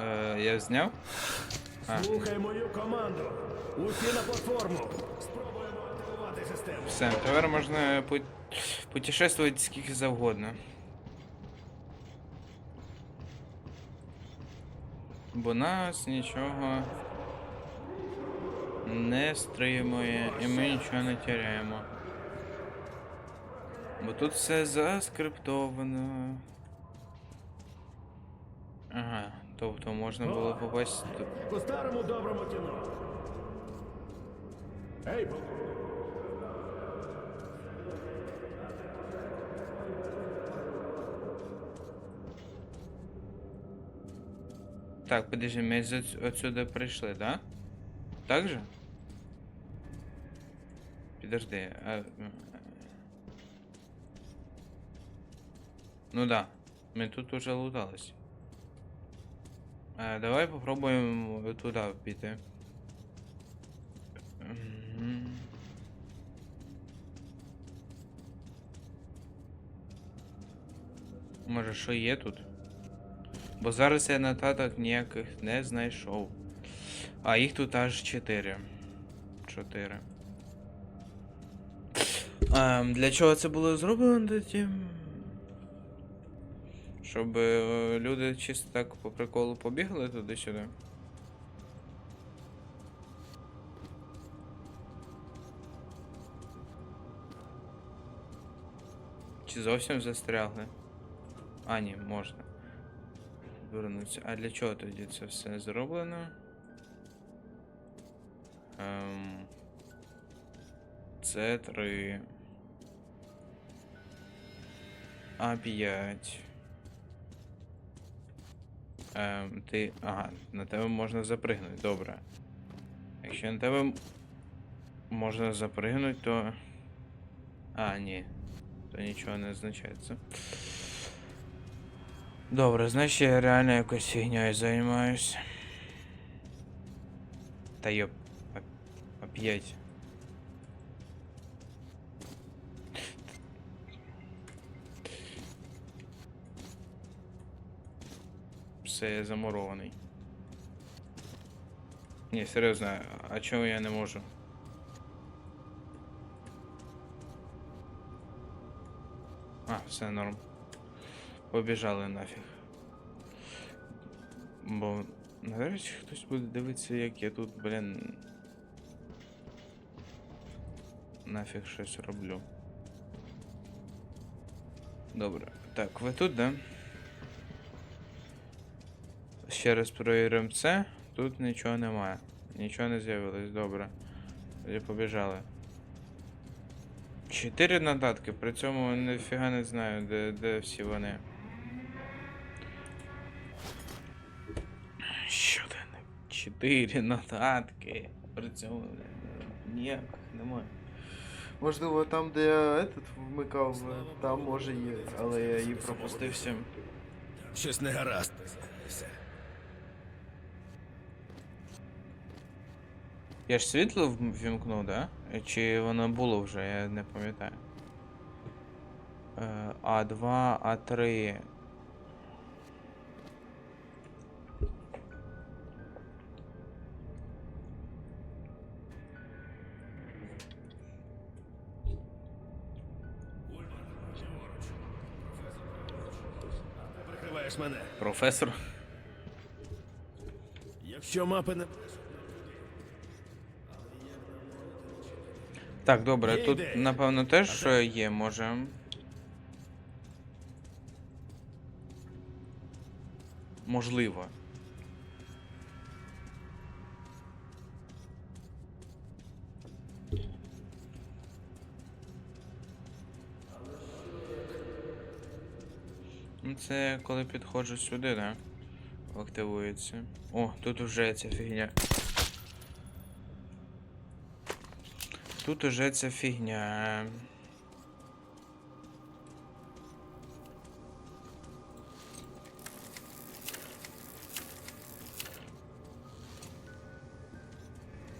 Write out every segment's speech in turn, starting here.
Е, я зняв? А. Слухай мою команду. Усі на платформу. Спробуємо активувати систему. Все, тепер можна пут... путешествувати скільки завгодно. Бо нас нічого не стримує і ми нічого не теряємо. Бо тут все заскриптовано. Ага, тобто можна було попасть. По старому доброму кіно. Ей, Так, подожди, з отсюда прийшли, да? Так же? Підожди, а... Ну да, ми тут уже лутались. А, давай попробуємо туди піти. Може, що є тут? Бо зараз я нотаток ніяких не знайшов. А їх тут аж 4. 4. Ем, для чого це було зроблено тоді? Щоб е, люди чисто так по приколу побігли туди-сюди. Чи зовсім застрягли? А, ні, можна. Вернуться. А для чого тоді це все зроблено? Ем... Це 3. А 5. Ем, ти. Ага, на тебе можна запригнути, добре. Якщо на тебе можна запригнути, то. А, ні. То нічого не означає це. Добре, значить я реально якось фігньою займаюсь. Та йоп. Оп'ять. Все, замурований. Ні, серйозно, а чого я не можу? А, все норм. Побіжали нафіг. Бо навряд чи хтось буде дивитися, як я тут, блін. Нафіг щось роблю. Добре. Так, ви тут, да? Ще раз перевіримо це. Тут нічого немає. Нічого не з'явилось, добре. Тоді побіжали. Чотири нотатки, при цьому ніфіга не знаю, де, де всі вони. Що ти не? Чотири нотатки. При цьому ніяких немає. Можливо, там, де я этот вмикав, там може є, але я її пропустив всім. Щось не гаразд. Я ж світло вімкнув, да? Чи воно було вже, я не пам'ятаю. Е, А2, А3. Прикриваєш мене. Професор. Якщо мапи не. Так, добре, тут напевно теж що є, може. Можливо. Ну, Це коли підходжу сюди, да? Активується. О, тут вже ця фігня. Тут уже ця фігня.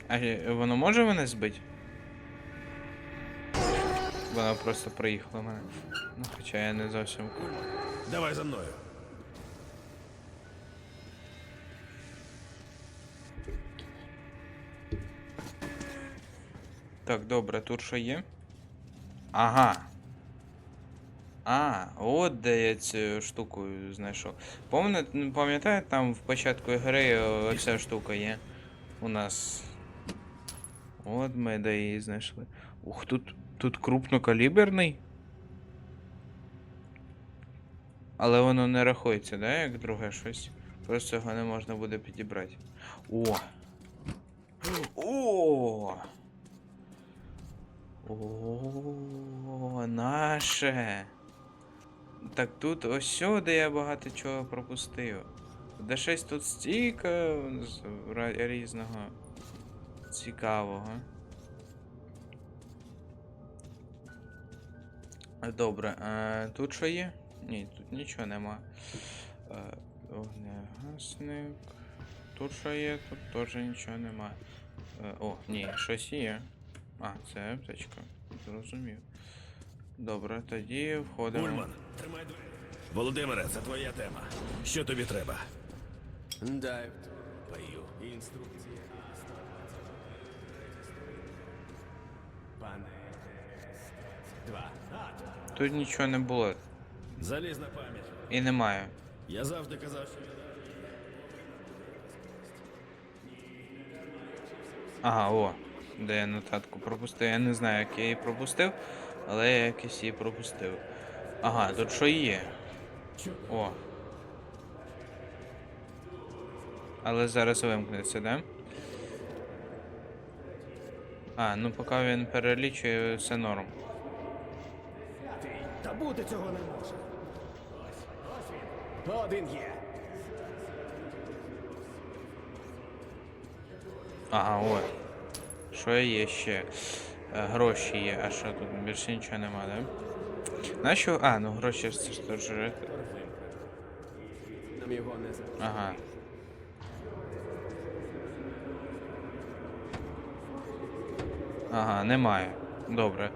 А воно може мене збити? Вона просто проїхала мене. Ну, хоча я не зовсім. Давай за мною. Так, добре, тут що є? Ага. А, от де я цю штуку знайшов. Пам'ятаєте, там в початку гри оця штука є у нас. От ми де її знайшли. Ух, тут, тут крупнокаліберний. Але воно не рахується, да, як друге щось. Просто його не можна буде підібрати. О! О! О, наше. Так тут ось сюди я багато чого пропустив. Де щось тут стільки різного цікавого. Добре, а тут що є? Ні, тут нічого нема. Е, Вогнегасник. Тут що є, тут теж нічого нема. Е, О, ні, щось є. А, це аптечка. Зрозумів. Добре, тоді входимо. Ульман, тримай двері. Володимире, це твоя тема. Що тобі треба? Дай. Бою. Інструкції. Пане. Два. Тут нічого не було. Залізна пам'ять. І немає. Я завжди казав, що він Ага, о, де я нотатку пропустив. Я не знаю, як я її пропустив, але я якось її пропустив. Ага, тут що є? О. Але зараз вимкнеться, да? А, ну поки він перелічує, все норм. Та бути цього не може. Один є. Ага, о. Що є ще? Е, Гроші є, а що тут більше нічого нема, да? Нащо? А, ну гроші це ж теж. Нам його не. Ага. Ага, немає. Добре.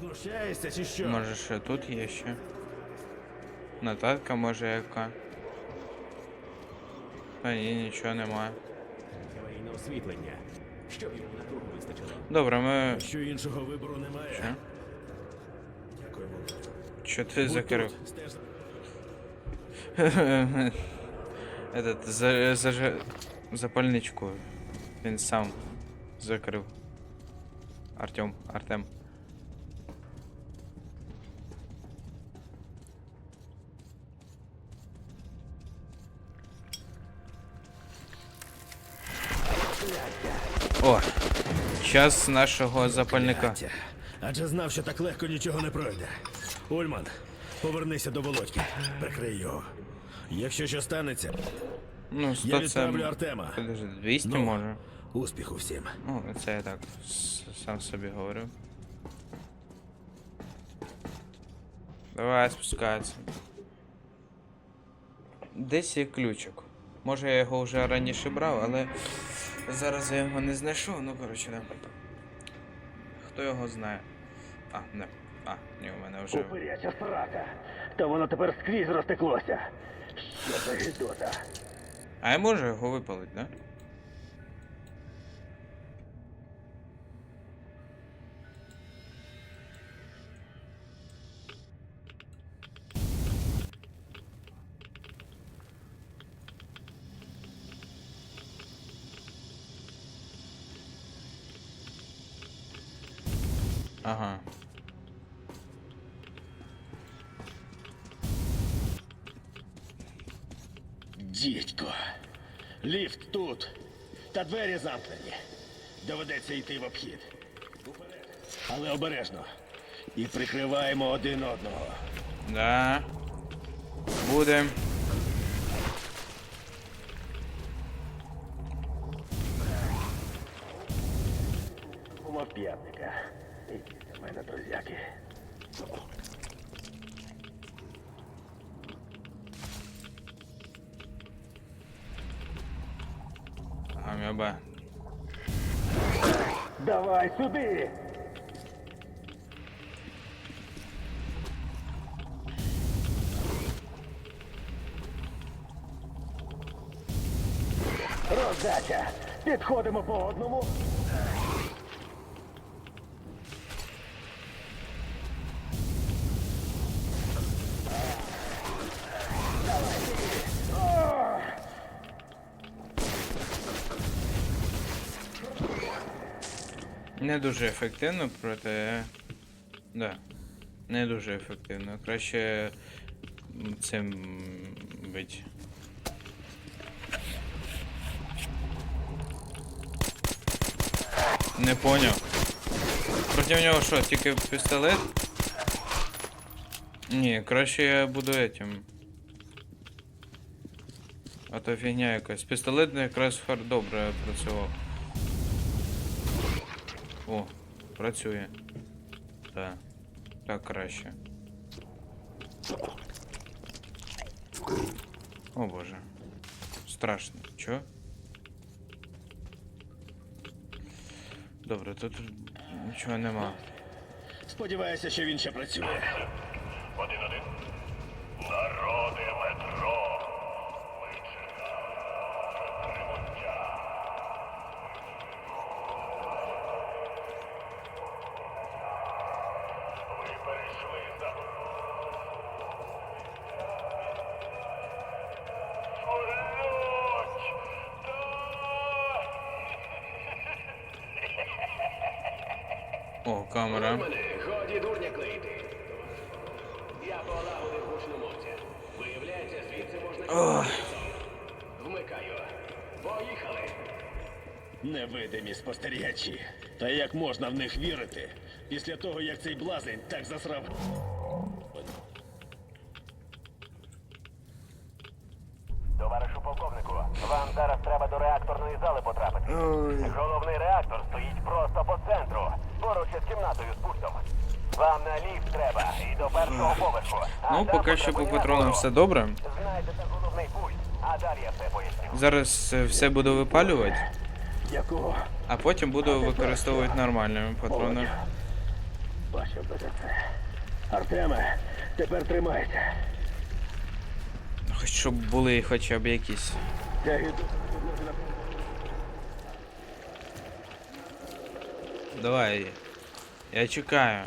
Знущаєшся чи що? Може ще тут є ще. Нотатка може яка. Та ні, нічого немає. Освітлення. Щоб йому на турбу вистачило. Добре, ми. Що іншого вибору немає. Що? Дякую, вам. Що ти закрив? Этот, за, за, запальничку. Він сам закрив. Артем, Артем. О, час нашого запальника. Адже знав, що так легко нічого не пройде. Ульман, повернися до Володьки. Прикрий його. Якщо що станеться, Ну, я 100 це... відправлю Артема. Подожди, 200 Ну. може? Успіху всім. Ну, це я так сам собі говорю. Давай спускатися. Десь є ключик. Може я його вже раніше брав, але зараз я його не знайшов, ну коротше, не. Хто його знає? А, не. А, ні, у мене вже. Упиряча срака. Та воно тепер скрізь розтеклося. Що за гідота? А я можу його випалити, да? Та двері замкнені. Доведеться йти в обхід. Але обережно. І прикриваємо один одного. Да. Буде. Умов п'ятника. Ідіть до мене, друзяки. Давай сюди! Роздача! Підходимо по одному. Не дуже ефективно, проте. Да. Не дуже ефективно. Краще цим бить. Не поняв. Проти нього що, тільки пістолет? Ні, краще я буду этим. А то фігня якась. Пістолет якраз хар добре працював. О, працює. Так. Так краще. О боже. Страшно. Чо? Добре, тут нічого нема. Сподіваюся, що він ще працює. Один-один. Народи метро. Ми чекаємо прибуття. Ви перейшли за... Фуруть! О, камера. Годі дурня клеїти. Я полагодив гучномовця. Виявляється, звідси можна... Вмикаю. Поїхали. Невидимі спостерігачі. Та як можна в них вірити? Після того, як цей блазень так засрав. Товаришу полковнику, вам зараз треба до реакторної зали потрапити. Головний реактор стоїть просто по центру, поруч із кімнатою з пультом. Вам на ліфт треба і до першого поверху. А Ну, поки що по патронам все добре. Зараз е, все буду випалювати, Якого? а потім буду використовувати нормальними патронами. Бачив би це. Артеме, тепер тримайся. Хоч щоб були хоча б якісь. Я йду. Давай. Я чекаю.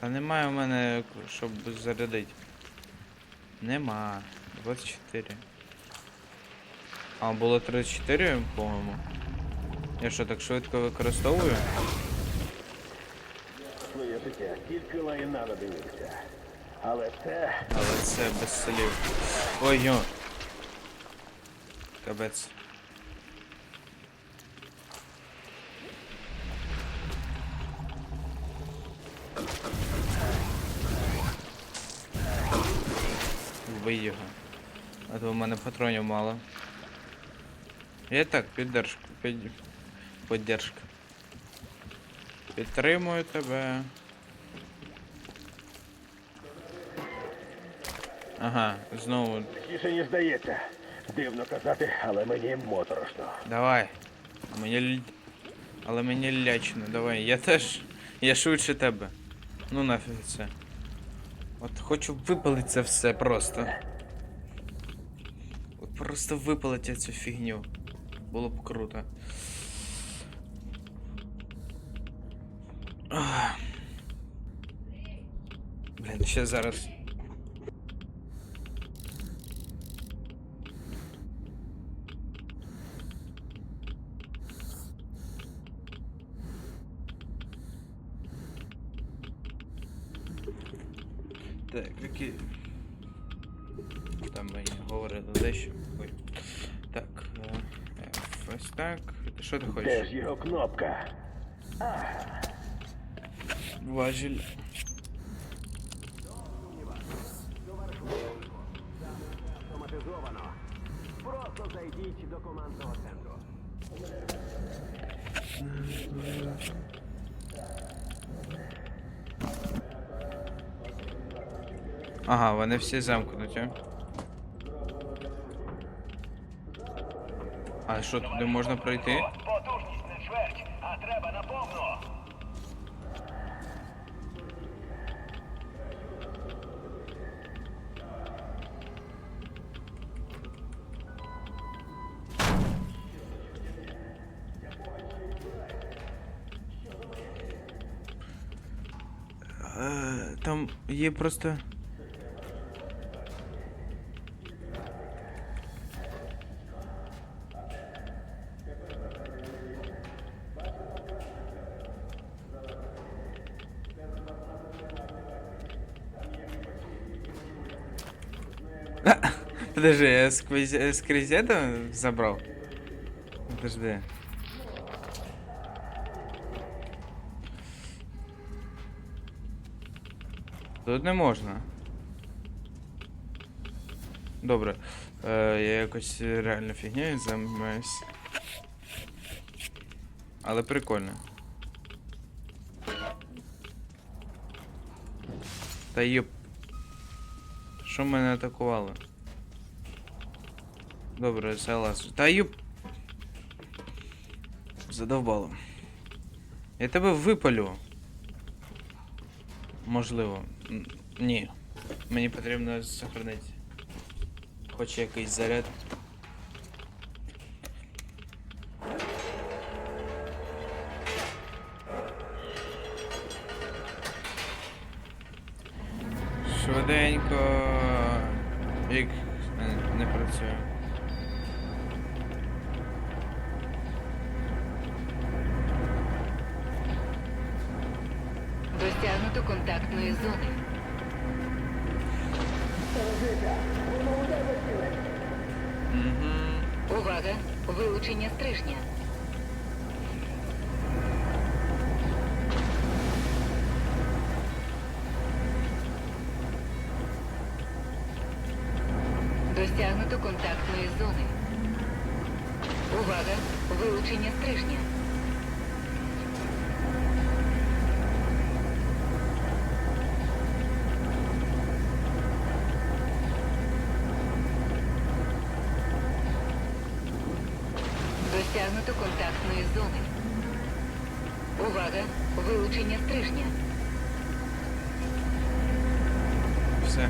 Та немає у мене, щоб зарядити. Нема. 24. А, було 34, по-моєму. Я що, так швидко використовую? Своє життя, тільки лайна надивився. Але це Але це без слів. Ой, йо. Кабець. Вбий його. А то в мене патронів мало. Я так, піддержку, під... Поддержка. Підтримую тебе. Ага, знову. тіше, ніж здається. Дивно казати, але мені моторошно. Давай. А мені. Але мені лячно, давай. Я теж. Я швидше тебе. Ну нафіг це. От хочу випалити це все просто. От просто випалити цю фігню. Було б круто. Блін, ще зараз. Так, які. Там мені говорили дещо. Ой. Так. е, F, ось так. Що ти Де хочеш? ж його кнопка? Важіль. вони всі замкнуті. А що туди можна пройти? Потужність не чверть, а треба наповну. Там є просто. Подожди, я сквозь, э, сквозь это забрал? Подожди. Тут не можна. Добре. Е, я якось реально фігнею займаюсь. Але прикольно. Та йоп. Що мене атакувало? Добре, залазу. Та йоп. Задовбало. Я тебе випалю. Можливо. Н- Ні. Мені потрібно сохранити. Хоч якийсь заряд. Увага! Вилучення стрижня. Вилучення стрижня. Все.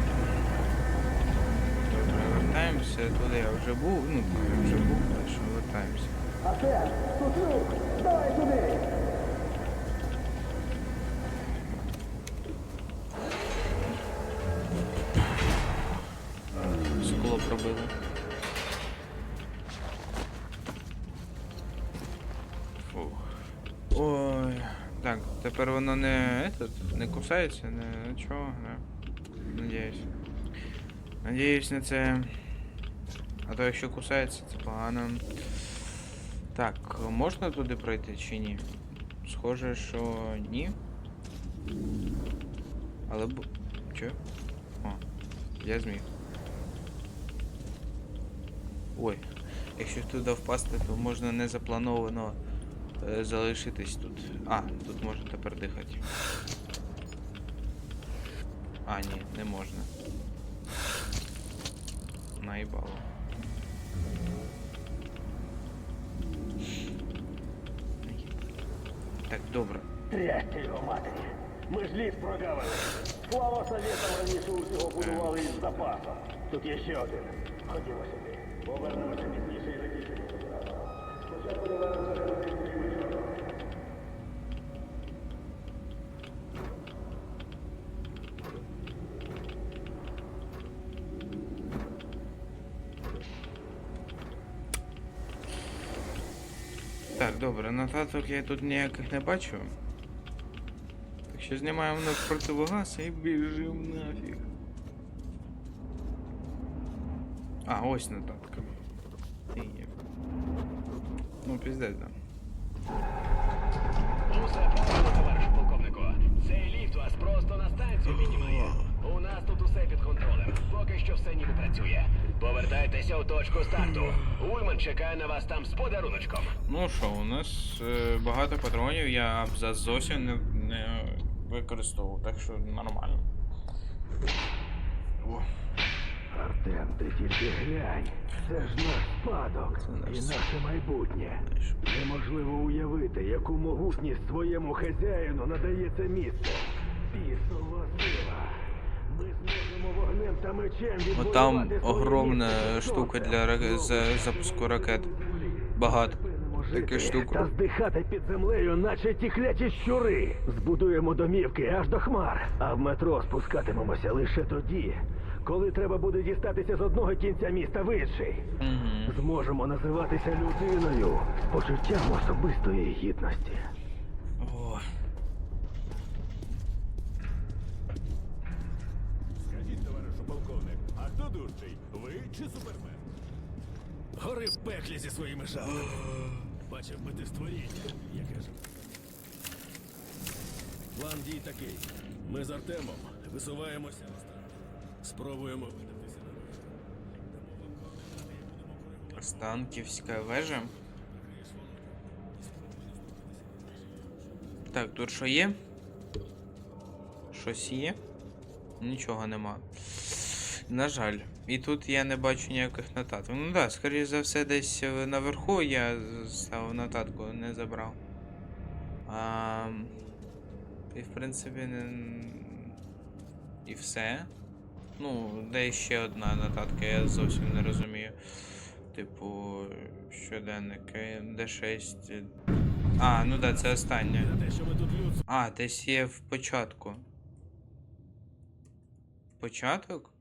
Добре, вертаємося туди. Я вже був. Ну, я вже був, так що вертаємося. Скло тепер воно не этот, не кусається, не нічого, да? Надіюсь. Надіюсь на це. А то якщо кусається, це погано. Так, можна туди пройти чи ні? Схоже, що ні. Але б. Чо? О, я зміг. Ой, якщо туди впасти, то можна незаплановано залишитись тут. А, тут можна тепер дихати. А, ні, не можна. Наїбало. Так, добре. Трясся його матері. Ми ж ліс прогавили. Слава совєтам раніше усього будували із запасом. Тут є ще один. Ходімо сюди. Повернемося пізніше і закінчимо. Спочатку довернемося добре, нотаток я тут ніяких не бачу. Так що знімаємо на противогаз і біжимо нафіг. А, ось нотатка. Ти. Ну, піздець, да. Усе правильно, товаришу полковнику. Цей ліфт вас просто на станцію піднімає. У нас тут усе під контролем. Поки що все ніби працює. Повертайтеся у точку старту. Ульман чекає на вас там з подаруночком. Ну що, у нас е, багато патронів, я абзац зовсім не, не використовував, так що нормально. О, Артем, ти тільки глянь. Це ж наш спадок наш і наше майбутнє. Неможливо уявити, яку могутність своєму хазяїну надає це місце. Бісова сила. От там огромна штука для ра- за- запуску ракет. Багато. Жити штуку. та здихати під землею, наче ті кляті щури. Збудуємо домівки аж до хмар, а в метро спускатимемося лише тоді, коли треба буде дістатися з одного кінця міста в інший. Зможемо називатися людиною з почуттям особистої гідності. Дужчий? Ви чи супермен? Гори в пеклі зі своїми жабами. Бачив би ти створіння, яке ж. План дій такий. Ми з Артемом висуваємося на старт. Спробуємо видатися на вихід. Станківська вежа. Так, тут що є? Щось є? Нічого нема. На жаль. І тут я не бачу ніяких нотаток. Ну так, да, скоріш за все, десь наверху я ставив нотатку, не забрав. А, і в принципі не. І все. Ну, де ще одна нотатка, я зовсім не розумію. Типу, щоденники, D6. А, ну да, це останнє. А, десь є в початку. Початок?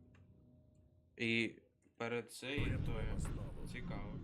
І перед цим цікаво.